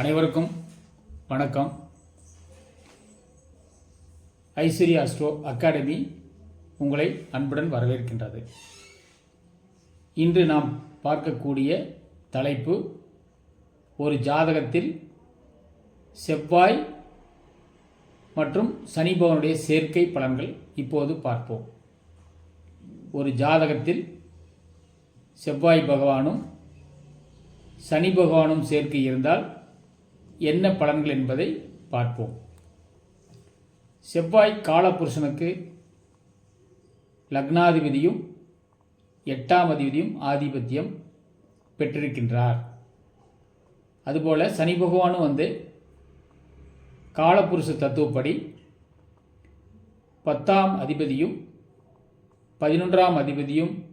அனைவருக்கும் வணக்கம். Aishwarya astro academy உங்களை அன்புடன் வரவேற்கின்றது. இன்று நாம் பார்க்கக்கூடிய தலைப்பு ஒரு ஜாதகத்தில் செவ்வாய் மற்றும் சனிபவனுடைய சேர்க்கை பலன்கள் இப்போது பார்ப்போம். ஒரு ஜாதகத்தில் செவ்வாய் பகவானும் சனி பகவானும் சேர்க்கை இருந்தால் என்ன பலன்கள் என்பதை பார்ப்போம். செவ்வாய் காலபுருஷனுக்கு லக்னாதிபதியும் எட்டாம் அதிபதியும் ஆதிபத்தியம் பெற்றிருக்கின்றார். அதுபோல் சனி பகவானும் வந்து காலபுருஷ தத்துவப்படி பத்தாம் அதிபதியும் பதினொன்றாம் அதிபதியும்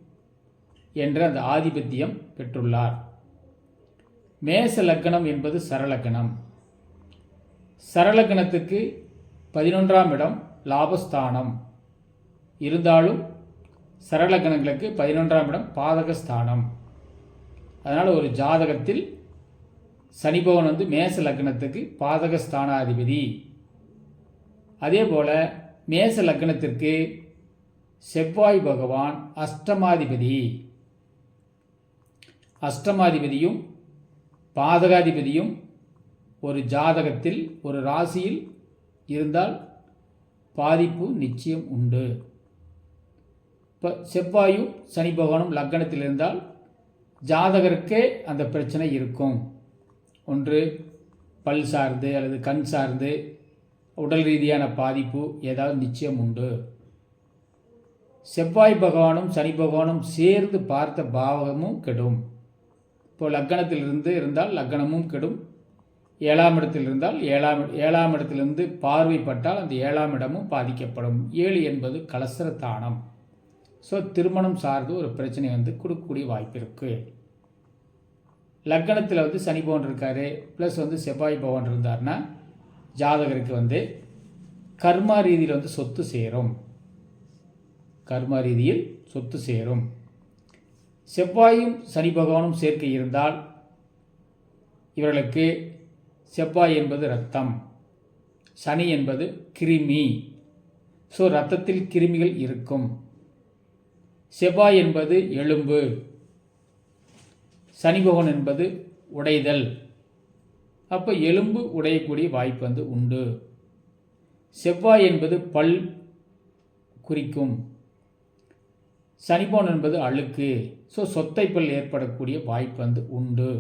என்ற அந்த ஆதிபத்தியம் பெற்றுள்ளார். மேச லக்கணம் என்பது சரலக்கணம். சரலக்கணத்துக்கு பதினொன்றாம் இடம் லாபஸ்தானம். இருந்தாலும் சரலக்கணங்களுக்கு பதினொன்றாம் இடம் பாதகஸ்தானம். அதனால் ஒரு ஜாதகத்தில் சனிபவன் வந்து மேச லக்னத்துக்கு பாதகஸ்தானாதிபதி. அதே போல் மேச லக்னத்திற்கு செவ்வாய் பகவான் அஷ்டமாதிபதி. அஷ்டமாதிபதியும் பாதகாதிபதியும் ஒரு ஜாதகத்தில் ஒரு ராசியில் இருந்தால் பாதிப்பு நிச்சயம் உண்டு. இப்போ செவ்வாயும் சனி பகவானும் லக்கணத்தில் இருந்தால் ஜாதகருக்கே அந்த பிரச்சனை இருக்கும். ஒன்று பல் சார்ந்து அல்லது கண் சார்ந்து உடல் ரீதியான பாதிப்பு ஏதாவது நிச்சயம் உண்டு. செவ்வாய் பகவானும் சனி பகவானும் சேர்ந்து பார்த்த பாவகமும் கெடும். இப்போ லக்கணத்திலிருந்து இருந்தால் லக்கணமும் கெடும். ஏழாம் இடத்தில் இருந்தால் ஏழாம் ஏழாம் இடத்திலிருந்து பார்வைப்பட்டால் அந்த ஏழாம் இடமும் பாதிக்கப்படும். ஏழு என்பது கலசர தானம் ஸோ திருமணம் சார்ந்து ஒரு பிரச்சனை வந்து கொடுக்கக்கூடிய வாய்ப்பு இருக்குது லக்கணத்தில் வந்து சனி பவன் இருக்கார். ப்ளஸ் வந்து செவ்வாய் பவன் இருந்தார்னா ஜாதகருக்கு வந்து கர்மா ரீதியில் வந்து சொத்து சேரும். கர்மா ரீதியில் சொத்து சேரும். செவ்வாயும் சனி பகவானும் சேர்க்கை இருந்தால் இவர்களுக்கு செவ்வாய் என்பது ரத்தம் சனி என்பது கிருமி. ஸோ ரத்தத்தில் கிருமிகள் இருக்கும். செவ்வாய் என்பது எலும்பு சனி பகவான் என்பது உடைதல். அப்போ எலும்பு உடையக்கூடிய வாய்ப்பு வந்து உண்டு. செவ்வாய் என்பது பல் குறிக்கும். சனிபோன் என்பது அழுக்கு. ஸோ சொத்தை பல் ஏற்படக்கூடிய வாய்ப்பு வந்து உண்டு.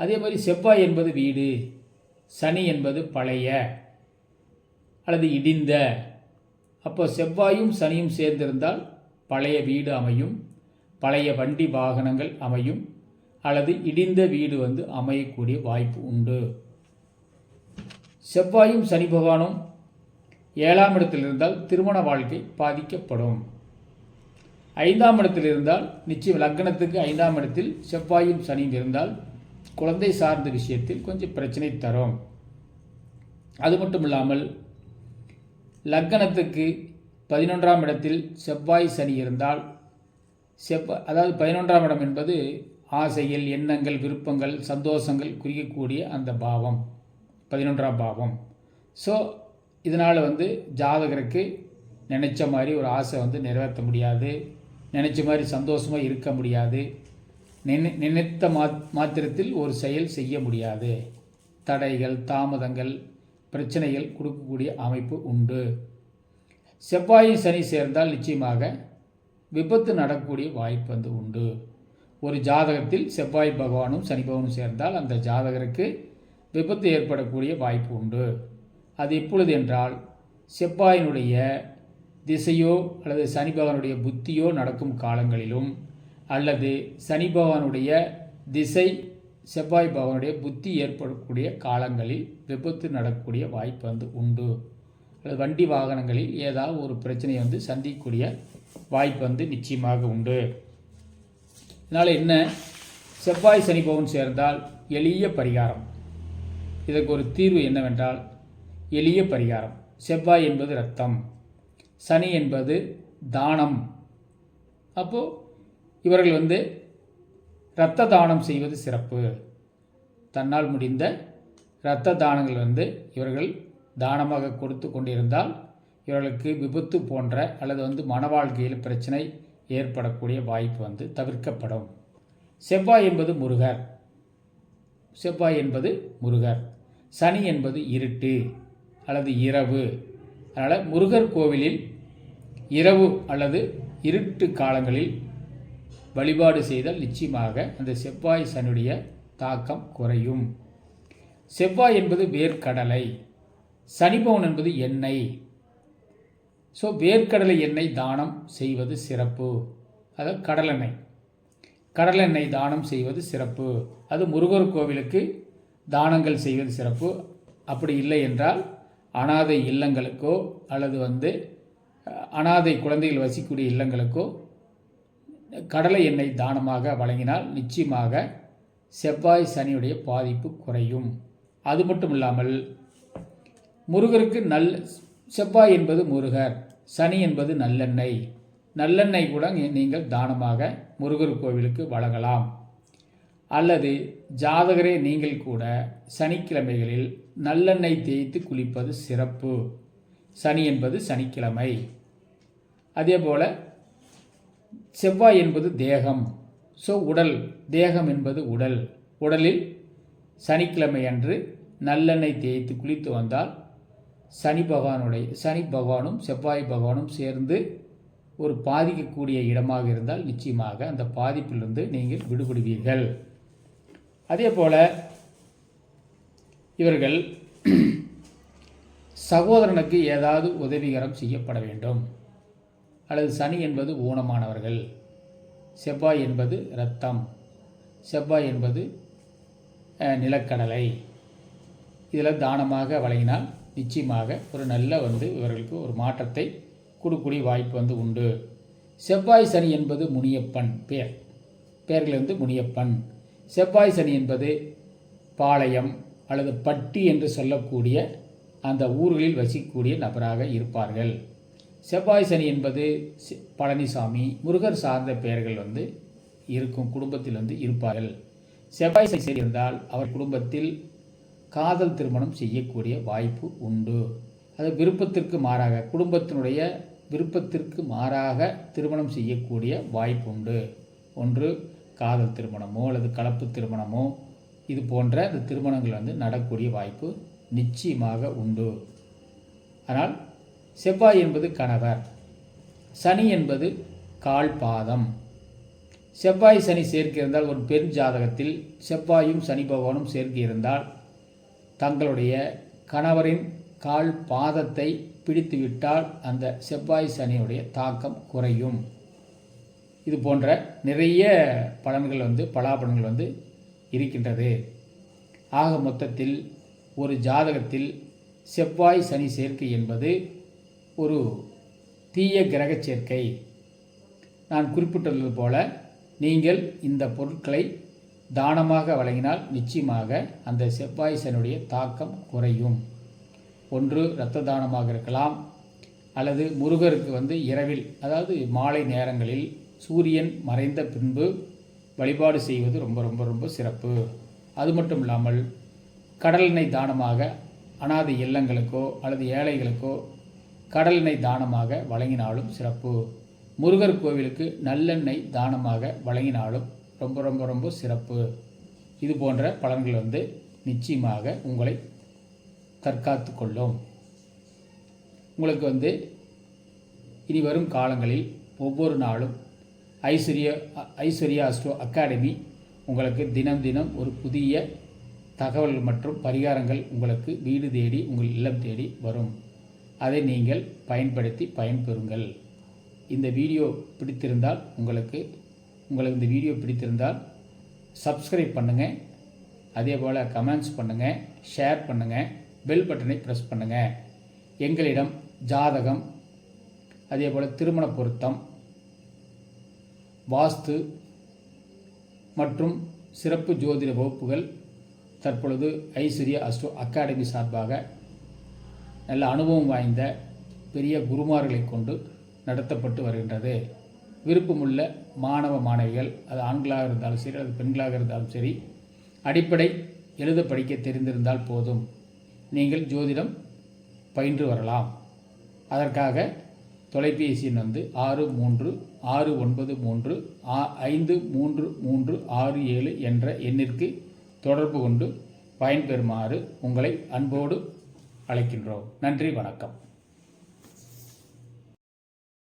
அதே மாதிரி செவ்வாய் என்பது வீடு. சனி என்பது பழைய அல்லது இடிந்த. அப்போ செவ்வாயும் சனியும் சேர்ந்திருந்தால் பழைய வீடு அமையும். பழைய வண்டி வாகனங்கள் அமையும். அல்லது இடிந்த வீடு வந்து அமையக்கூடிய வாய்ப்பு உண்டு. செவ்வாயும் சனி பகவானும் ஏழாம் இடத்தில் இருந்தால் திருமண வாழ்க்கை பாதிக்கப்படும். ஐந்தாம் இடத்தில் இருந்தால் நிச்சயம் லக்னத்துக்கு ஐந்தாம் இடத்தில் செவ்வாயும் சனியும் இருந்தால் குழந்தை சார்ந்த விஷயத்தில் கொஞ்சம் பிரச்சனை தரும். அது மட்டும் இல்லாமல் லக்கணத்துக்கு பதினொன்றாம் இடத்தில் செவ்வாய் சனி இருந்தால் செவ்வாய் அதாவது பதினொன்றாம் இடம் என்பது ஆசைகள் எண்ணங்கள் விருப்பங்கள் சந்தோஷங்கள் குறிக்கக்கூடிய அந்த பாவம் பதினொன்றாம் பாவம். ஸோ இதனால் வந்து ஜாதகருக்கு நினச்ச மாதிரி ஒரு ஆசை வந்து நிறைவேற்ற முடியாது. நினச்ச மாதிரி சந்தோஷமாக இருக்க முடியாது. நினை நினைத்த மா மாத்திரத்தில் ஒரு செயல் செய்ய முடியாது. தடைகள் தாமதங்கள் பிரச்சனைகள் கொடுக்கக்கூடிய அமைப்பு உண்டு. செவ்வாயும் சனி சேர்ந்தால் நிச்சயமாக விபத்து நடக்கக்கூடிய வாய்ப்பு வந்து உண்டு. ஒரு ஜாதகத்தில் செவ்வாய் பகவானும் சனி பகவானும் சேர்ந்தால் அந்த ஜாதகருக்கு விபத்து ஏற்படக்கூடிய வாய்ப்பு உண்டு. அது எப்பொழுது என்றால் செவ்வாயினுடைய திசையோ அல்லது சனி பகவானுடைய புத்தியோ நடக்கும் காலங்களிலும் அல்லது சனி பகவானுடைய திசை செவ்வாய் பகவானுடைய புத்தி ஏற்படக்கூடிய காலங்களில் விபத்து நடக்கக்கூடிய வாய்ப்பு வந்து உண்டு. அல்லது வண்டி வாகனங்களில் ஏதாவது ஒரு பிரச்சனையை வந்து சந்திக்கக்கூடிய வாய்ப்பு வந்து நிச்சயமாக உண்டு. இதனால் என்ன? செவ்வாய் சனி சேர்ந்தால் எளிய பரிகாரம். இதற்கு ஒரு தீர்வு என்னவென்றால் எளிய பரிகாரம். செவ்வாய் என்பது ரத்தம் சனி என்பது தானம். அப்போது இவர்கள் வந்து இரத்த தானம் செய்வது சிறப்பு. தன்னால் முடிந்த இரத்த தானங்கள் வந்து இவர்கள் தானமாக கொடுத்து கொண்டிருந்தால் இவர்களுக்கு விபத்து போன்ற அல்லது வந்து மன வாழ்க்கையில் பிரச்சனை ஏற்படக்கூடிய வாய்ப்பு வந்து தவிர்க்கப்படும். செவ்வாய் என்பது முருகர். செவ்வாய் என்பது முருகர். சனி என்பது இருட்டு. அல்லது இரவு. அதனால் முருகர் கோவிலில் இரவு அல்லது இருட்டு காலங்களில் வழிபாடு செய்தால் நிச்சயமாக அந்த செவ்வாய் சனுடைய தாக்கம் குறையும். செவ்வாய் என்பது வேர்க்கடலை. சனிபவன் என்பது எண்ணெய். ஸோ வேர்க்கடலை எண்ணெய் தானம் செய்வது சிறப்பு. அதாவது கடலெண்ணெய். கடலெண்ணெய் தானம் செய்வது சிறப்பு. அது முருகர் கோவிலுக்கு தானங்கள் செய்வது சிறப்பு. அப்படி இல்லை என்றால் அனாதை இல்லங்களுக்கோ அல்லது வந்து அனாதை குழந்தைகள் வசிக்கக்கூடிய இல்லங்களுக்கோ கடலை எண்ணெய் தானமாக வழங்கினால் நிச்சயமாக செவ்வாய் சனியுடைய பாதிப்பு குறையும். அது மட்டும் இல்லாமல் முருகருக்கு நல் செவ்வாய் என்பது முருகர் சனி என்பது நல்லெண்ணெய். நல்லெண்ணெய் கூட நீங்கள் தானமாக முருகர் கோவிலுக்கு வழங்கலாம். அல்லது ஜாதகரே நீங்கள் கூட சனிக்கிழமைகளில் நல்லெண்ணெய் தேய்த்து குளிப்பது சிறப்பு. சனி என்பது சனிக்கிழமை. அதே போல் செவ்வாய் என்பது தேகம். ஸோ உடல். தேகம் என்பது உடல். உடலில் சனிக்கிழமை அன்று நல்லெண்ணெய் தேய்த்து குளித்து வந்தால் சனி பகவானுடைய சனி பகவானும் செவ்வாய் பகவானும் சேர்ந்து ஒரு பாதிக்கக்கூடிய இடமாக இருந்தால் நிச்சயமாக அந்த பாதிப்பிலிருந்து நீங்கள் விடுபடுவீர்கள். அதே போல் இவர்கள் சகோதரனுக்கு ஏதாவது உதவிகரம் செய்யப்பட வேண்டும். அல்லது சனி என்பது ஊனமானவர்கள். செவ்வாய் என்பது இரத்தம். செவ்வாய் என்பது நிலக்கடலை. இதில் தானமாக வழங்கினால் நிச்சயமாக ஒரு நல்ல வந்து இவர்களுக்கு ஒரு மாற்றத்தை கொடுக்கூடிய வாய்ப்பு வந்து உண்டு. செவ்வாய் சனி என்பது முனியப்பன் பேர். பேர்கள் வந்து முனியப்பன். செவ்வாய் சனி என்பது பாளையம் அல்லது பட்டி என்று சொல்லக்கூடிய அந்த ஊர்களில் வசிக்கக்கூடிய நபராக இருப்பார்கள். செவ்வாய் சனி என்பது பழனிசாமி முருகர் சார்ந்த பெயர்கள் வந்து இருக்கும் குடும்பத்தில் வந்து இருப்பார்கள். செவ்வாய் சனி இருந்தால் அவர் குடும்பத்தில் காதல் திருமணம் செய்யக்கூடிய வாய்ப்பு உண்டு. அது விருப்பத்திற்கு மாறாக குடும்பத்தினுடைய விருப்பத்திற்கு மாறாக திருமணம் செய்யக்கூடிய வாய்ப்பு உண்டு. ஒன்று காதல் திருமணமோ அல்லது கலப்பு திருமணமோ இது போன்ற இந்த திருமணங்கள் வந்து நடக்கூடிய வாய்ப்பு நிச்சயமாக உண்டு. ஆனால் செவ்வாய் என்பது கணவர் சனி என்பது கால் பாதம். செவ்வாய் சனி சேர்க்கிருந்தால் ஒரு பெண் ஜாதகத்தில் செவ்வாயும் சனி பகவானும் சேர்க்கியிருந்தால் தங்களுடைய கணவரின் கால் பாதத்தை பிடித்துவிட்டால் அந்த செவ்வாய் சனியுடைய தாக்கம் குறையும். இது போன்ற நிறைய பலன்கள் வந்து பலாபலன்கள் வந்து இருக்கின்றது. ஆக மொத்தத்தில் ஒரு ஜாதகத்தில் செவ்வாய் சனி சேர்க்கை என்பது ஒரு தீய கிரக சேர்க்கை. நான் குறிப்பிட்டுள்ளது போல நீங்கள் இந்த பொருட்களை தானமாக வழங்கினால் நிச்சயமாக அந்த செவ்வாய் சனுடைய தாக்கம் குறையும். ஒன்று இரத்த தானமாக இருக்கலாம். அல்லது முருகருக்கு வந்து இரவில் அதாவது மாலை நேரங்களில் சூரியன் மறைந்த பின்பு வழிபாடு செய்வது ரொம்ப ரொம்ப ரொம்ப சிறப்பு. அது மட்டும் இல்லாமல் கடல் எண்ணெய் தானமாக அனாதை இல்லங்களுக்கோ அல்லது ஏழைகளுக்கோ கடல் எண்ணெய் தானமாக வழங்கினாலும் சிறப்பு. முருகர் கோவிலுக்கு நல்லெண்ணெய் தானமாக வழங்கினாலும் ரொம்ப ரொம்ப ரொம்ப சிறப்பு. இது போன்ற பலன்கள் வந்து நிச்சயமாக உங்களை தற்காத்து கொள்ளும். உங்களுக்கு வந்து இனி வரும் காலங்களில் ஒவ்வொரு நாளும் ஐஸ்வர்ய ஐஸ்வர்யா அஸ்ட்ரோ அகாடமி உங்களுக்கு தினம் தினம் ஒரு புதிய தகவல் மற்றும் பரிகாரங்கள் உங்களுக்கு வீடு தேடி உங்கள் இல்லம் தேடி வரும். அதை நீங்கள் பயன்படுத்தி பயன்பெறுங்கள். இந்த வீடியோ பிடித்திருந்தால் உங்களுக்கு உங்களுக்கு இந்த வீடியோ பிடித்திருந்தால் சப்ஸ்கிரைப் பண்ணுங்கள் அதே போல் கமெண்ட்ஸ் பண்ணுங்கள் ஷேர் பண்ணுங்கள் பெல் பட்டனை ப்ரெஸ் பண்ணுங்கள் எங்களிடம் ஜாதகம் அதே போல் திருமண பொருத்தம் வாஸ்து மற்றும் சிறப்பு ஜோதிட வகுப்புகள் தற்பொழுது ஐஸ்வர்யா அஸ்ட்ரோ அகாடமி சார்பாக நல்ல அனுபவம் வாய்ந்த பெரிய குருமார்களை கொண்டு நடத்தப்பட்டு வருகின்றது. விருப்பமுள்ள மாணவ மாணவிகள் அது ஆண்களாக இருந்தாலும் சரி அது பெண்களாக இருந்தாலும் சரி அடிப்படை எழுத படிக்க தெரிந்திருந்தால் போதும். நீங்கள் ஜோதிடம் பயின்று வரலாம். அதற்காக தொலைபேசி எண் வந்து ஆறு மூன்று ஆறு ஒன்பது மூன்று ஆ ஐந்து மூன்று மூன்று ஆறு ஏழு என்ற எண்ணிற்கு தொடர்பு கொண்டு பயன்பெறுமாறு உங்களை அன்போடு அழைக்கின்றோம். நன்றி வணக்கம்.